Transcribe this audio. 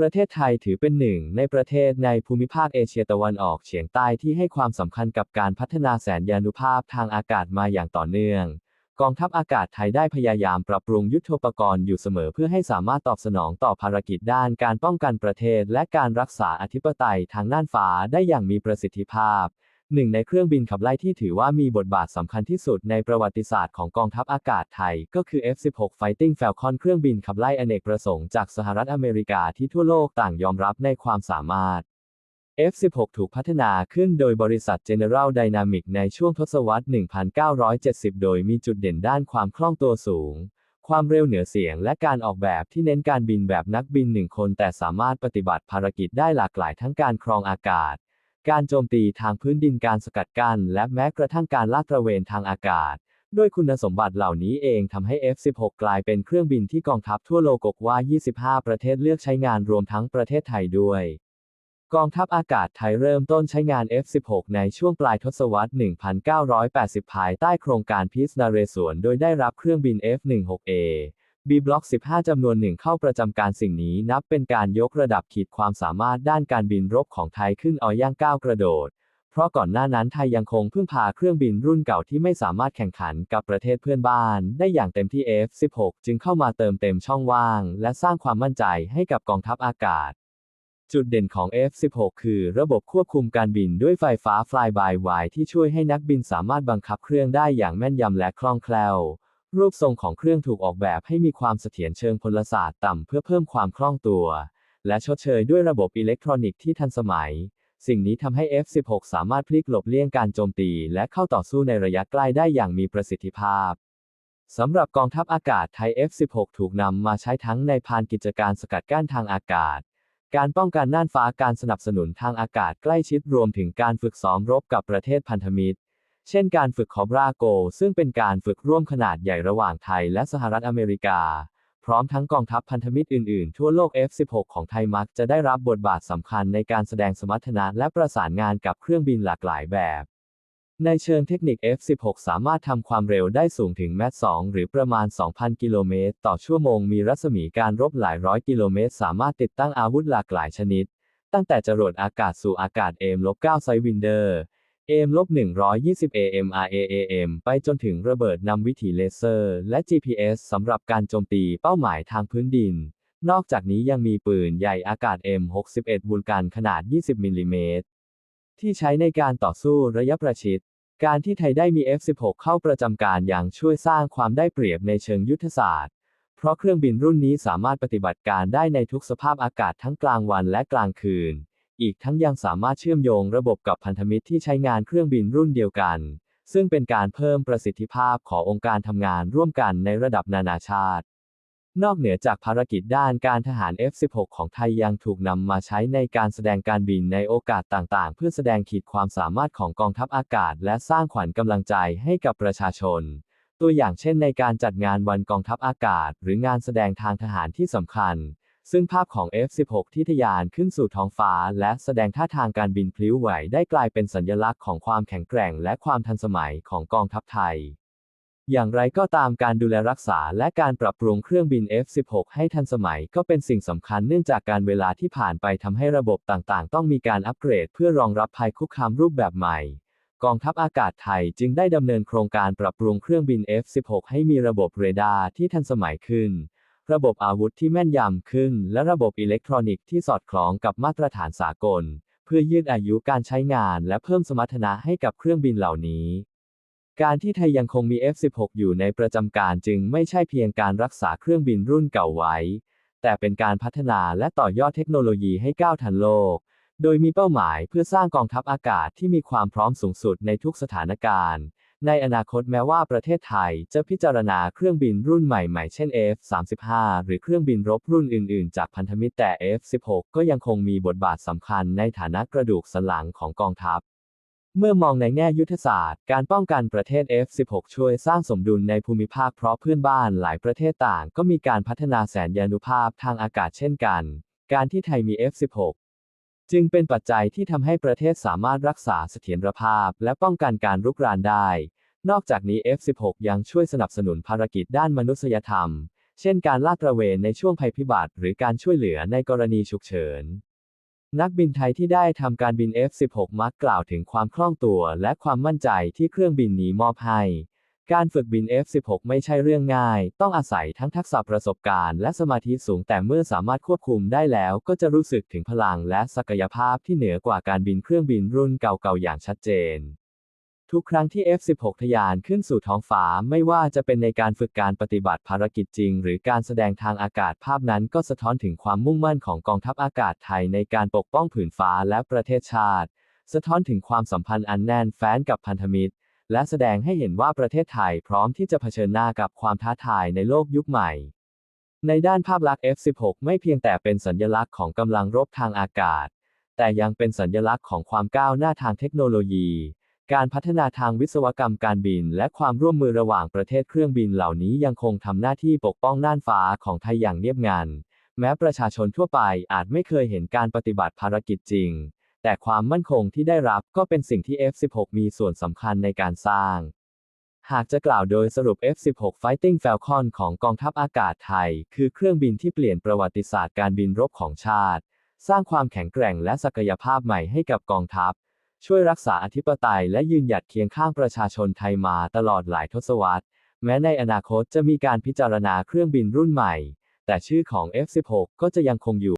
ประเทศไทยถือเป็นหนึ่งในประเทศในภูมิภาคเอเชียตะวันออกเฉียงใต้ที่ให้ความสำคัญกับการพัฒนาแสนยานุภาพทางอากาศมาอย่างต่อเนื่อง กองทัพอากาศไทยได้พยายามปรับปรุงยุทธปกรณ์อยู่เสมอเพื่อให้สามารถตอบสนองต่อภารกิจด้านการป้องกันประเทศ และการรักษาอธิปไตยทางน่านฟ้าได้อย่างมีประสิทธิภาพ หนึ่งในเครื่องบินขับไล่ที่ถือว่ามีบทบาทสำคัญที่สุดในประวัติศาสตร์ของกองทัพอากาศไทย ก็คือ F-16 Fighting Falcon เครื่องบินขับไล่อเนกประสงค์จากสหรัฐอเมริกาที่ทั่วโลกต่างยอมรับในความสามารถ F-16 ถูกพัฒนาขึ้นโดยบริษัท General Dynamics ในช่วงทศวรรษ 1970 โดยมีจุดเด่นด้านความคล่องตัวสูง ความเร็วเหนือเสียงและการออกแบบที่เน้นการบินแบบนักบินหนึ่งคนแต่สามารถปฏิบัติภารกิจได้หลากหลายทั้งการครองอากาศ การโจมตีทางพื้นดินการสกัดกั้นและแม้กระทั่งการลาดตระเวนทางอากาศ ด้วยคุณสมบัติเหล่านี้เองทำให้ F-16 กลายเป็นเครื่องบินที่กองทัพทั่วโลกกว่า 25 ประเทศเลือกใช้งานรวมทั้งประเทศไทยด้วย กองทัพอากาศไทยเริ่มต้นใช้งาน F-16 ในช่วงปลายทศวรรษ 1980 ภายใต้โครงการพีซนาเรศวรโดยได้รับเครื่องบิน F-16A B Block 15 จำนวนหนึ่งเข้าประจำการสิ่งนี้นับเป็นการยกระดับขีดความสามารถด้านการบินรบของไทยขึ้นเอาย่างก้าวกระโดด เพราะก่อนหน้านั้นไทยยังคงพึ่งพาเครื่องบินรุ่นเก่าที่ไม่สามารถแข่งขันกับประเทศเพื่อนบ้าน ได้อย่างเต็มที่ F-16 จึงเข้ามาเติมเต็มช่องว่าง และสร้างความมั่นใจให้กับกองทัพอากาศ จุดเด่นของ F-16 คือระบบควบคุมการบินด้วยไฟฟ้า Fly by Wire ที่ช่วยให้นักบินสามารถบังคับเครื่องได้อย่างแม่นยำและคล่องแคล่ว รูปทรงของเครื่องถูกออกแบบให้มีความเสถียรเชิงพลศาสตร์ต่ำเพื่อเพิ่มความคล่องตัว และชดเชยด้วยระบบอิเล็กทรอนิกส์ที่ทันสมัย สิ่งนี้ทำให้ F-16 สามารถพลิกหลบเลี่ยงการโจมตี และเข้าต่อสู้ในระยะใกล้ได้อย่างมีประสิทธิภาพสำหรับกองทัพอากาศไทย F-16 ถูกนำมาใช้ทั้งในพานกิจการสกัดกั้นทางอากาศ การป้องกันน่านฟ้าการสนับสนุนทางอากาศใกล้ชิดรวมถึงการฝึกซ้อมรบกับประเทศพันธมิตร เช่นการฝึกคอบราโก ซึ่งเป็นการฝึกร่วมขนาดใหญ่ระหว่างไทยและสหรัฐอเมริกา พร้อมทั้งกองทัพพันธมิตรอื่นๆ ทั่วโลก F-16 ของไทยมักจะได้รับบทบาทสำคัญในการแสดงสมรรถนะและประสานงานกับเครื่องบินหลากหลายแบบ ในเชิงเทคนิค F-16 สามารถทำความเร็วได้สูงถึงแมต2หรือประมาณ 2,000 กิโลเมตรต่อชั่วโมง มีรัศมีการรบหลายร้อยกิโลเมตร สามารถติดตั้งอาวุธหลากหลายชนิด ตั้งแต่จรวดอากาศสู่อากาศ AIM-9 ไซวินเดอร์ AM-120 AMRAAM ไปจนถึงระเบิดนำวิถีเลเซอร์ และ GPS สำหรับการโจมตีเป้าหมายทางพื้นดิน นอกจากนี้ยังมีปืนใหญ่อากาศ M61 บูลกันขนาด 20 มิลลิเมตร ที่ใช้ในการต่อสู้ระยะประชิด การที่ไทยได้มี F16 เข้าประจำการอย่างช่วยสร้างความได้เปรียบในเชิงยุทธศาสตร์ เพราะเครื่องบินรุ่นนี้สามารถปฏิบัติการได้ในทุกสภาพอากาศทั้งกลางวันและกลางคืน อีกทั้งยังสามารถเชื่อมโยงระบบกับพันธมิตรที่ใช้งานเครื่องบินรุ่นเดียวกัน ซึ่งเป็นการเพิ่มประสิทธิภาพขององค์การทำงานร่วมกันในระดับนานาชาติ นอกเหนือจากภารกิจด้านการทหาร F16 ของไทยยังถูกนำมาใช้ในการแสดงการบินในโอกาสต่างๆ เพื่อแสดงขีดความสามารถของกองทัพอากาศ และสร้างขวัญกำลังใจให้กับประชาชน ตัวอย่างเช่นในการจัดงานวันกองทัพอากาศ หรืองานแสดงทางทหารที่สำคัญ ซึ่งภาพของ F16 ที่ทะยานขึ้นสู่ท้องฟ้า และแสดงท่าทางการบินพลิ้วไหวได้กลายเป็นสัญลักษณ์ของความแข็งแกร่งและความทันสมัยของกองทัพไทย อย่างไรก็ตามการดูแลรักษาและการปรับปรุงเครื่องบิน F16 ให้ทันสมัยก็เป็นสิ่งสำคัญเนื่องจากการเวลาที่ผ่านไปทำให้ระบบต่างๆ ต้องมีการอัปเกรดเพื่อรองรับภัยคุกคามรูปแบบใหม่กองทัพอากาศไทยจึงได้ดำเนินโครงการปรับปรุงเครื่องบิน F16 ให้มีระบบเรดาร์ที่ทันสมัยขึ้น ระบบอาวุธที่แม่นยำขึ้น และระบบอิเล็กทรอนิกส์ที่สอดคล้องกับมาตรฐานสากล เพื่อยืดอายุการใช้งานและเพิ่มสมรรถนะให้กับเครื่องบินเหล่านี้ การที่ไทยยังคงมี F16 อยู่ในประจำการจึงไม่ใช่เพียงการรักษาเครื่องบินรุ่นเก่าไว้ แต่เป็นการพัฒนาและต่อยอดเทคโนโลยีให้ก้าวทันโลก โดยมีเป้าหมายเพื่อสร้างกองทัพอากาศที่มีความพร้อมสูงสุดในทุกสถานการณ์ ในอนาคตแม้ว่าประเทศไทยจะพิจารณาเครื่องบินรุ่นใหม่ๆ เช่น F35 หรือเครื่องบินรบรุ่นอื่นๆ จากพันธมิตรแต่ F16 ก็ยังคงมีบทบาทสำคัญในฐานะกระดูกสันหลังของกองทัพ เมื่อมองในแง่ยุทธศาสตร์ การป้องกันประเทศ F16 ช่วยสร้างสมดุลในภูมิภาคเพราะเพื่อนบ้านหลายประเทศต่างก็มีการพัฒนาแสนยานุภาพทางอากาศเช่นกัน การที่ไทยมี F16 จึงเป็นปัจจัยที่ทำให้ประเทศสามารถรักษาเสถียรภาพและป้องกันการรุกรานได้ นอกจากนี้ F16 ยังช่วยสนับสนุนภารกิจด้านมนุษยธรรม เช่นการลาดตระเวนในช่วงภัยพิบัติ หรือการช่วยเหลือในกรณีฉุกเฉิน นักบินไทยที่ได้ทำการบิน F-16 มักกล่าวถึงความคล่องตัวและความมั่นใจที่เครื่องบินนี้มอบให้ การฝึกบิน F-16 ไม่ใช่เรื่องง่าย ต้องอาศัยทั้งทักษะประสบการณ์และสมาธิสูงแต่เมื่อสามารถควบคุมได้แล้ว ก็จะรู้สึกถึงพลังและศักยภาพที่เหนือกว่าการบินเครื่องบินรุ่นเก่าๆอย่างชัดเจน ทุกครั้งที่ F-16 ทะยานขึ้นสู่ท้องฟ้าไม่ว่าจะเป็นในการฝึกการปฏิบัติภารกิจจริง หรือการแสดงทางอากาศภาพนั้นก็สะท้อนถึงความมุ่งมั่นของกองทัพอากาศไทยในการปกป้องผืนฟ้าและประเทศชาติ สะท้อนถึงความสัมพันธ์อันแน่นแฟ้นกับพันธมิตร และแสดงให้เห็นว่าประเทศไทยพร้อมที่จะเผชิญหน้ากับความท้าทายในโลกยุคใหม่ ในด้านภาพลักษณ์ F16 ไม่เพียงแต่เป็นสัญลักษณ์ของกำลังรบทางอากาศ แต่ยังเป็นสัญลักษณ์ของความก้าวหน้าทางเทคโนโลยี การพัฒนาทางวิศวกรรมการบิน และความร่วมมือระหว่างประเทศเครื่องบินเหล่านี้ยังคงทำหน้าที่ปกป้องน่านฟ้าของไทยอย่างเงียบงันแม้ประชาชนทั่วไปอาจไม่เคยเห็นการปฏิบัติภารกิจจริง แต่ความมั่นคงที่ได้รับก็เป็นสิ่งที่ F16 มีส่วนสำคัญในการสร้าง หากจะกล่าวโดยสรุป F16 Fighting Falcon ของกองทัพอากาศไทย คือเครื่องบินที่เปลี่ยนประวัติศาสตร์การบินรบของชาติ สร้างความแข็งแกร่งและศักยภาพใหม่ให้กับกองทัพ ช่วยรักษาอธิปไตยและยืนหยัดเคียงข้างประชาชนไทยมาตลอดหลายทศวรรษ แม้ในอนาคตจะมีการพิจารณาเครื่องบินรุ่นใหม่ แต่ชื่อของ F16 ก็จะยังคงอยู่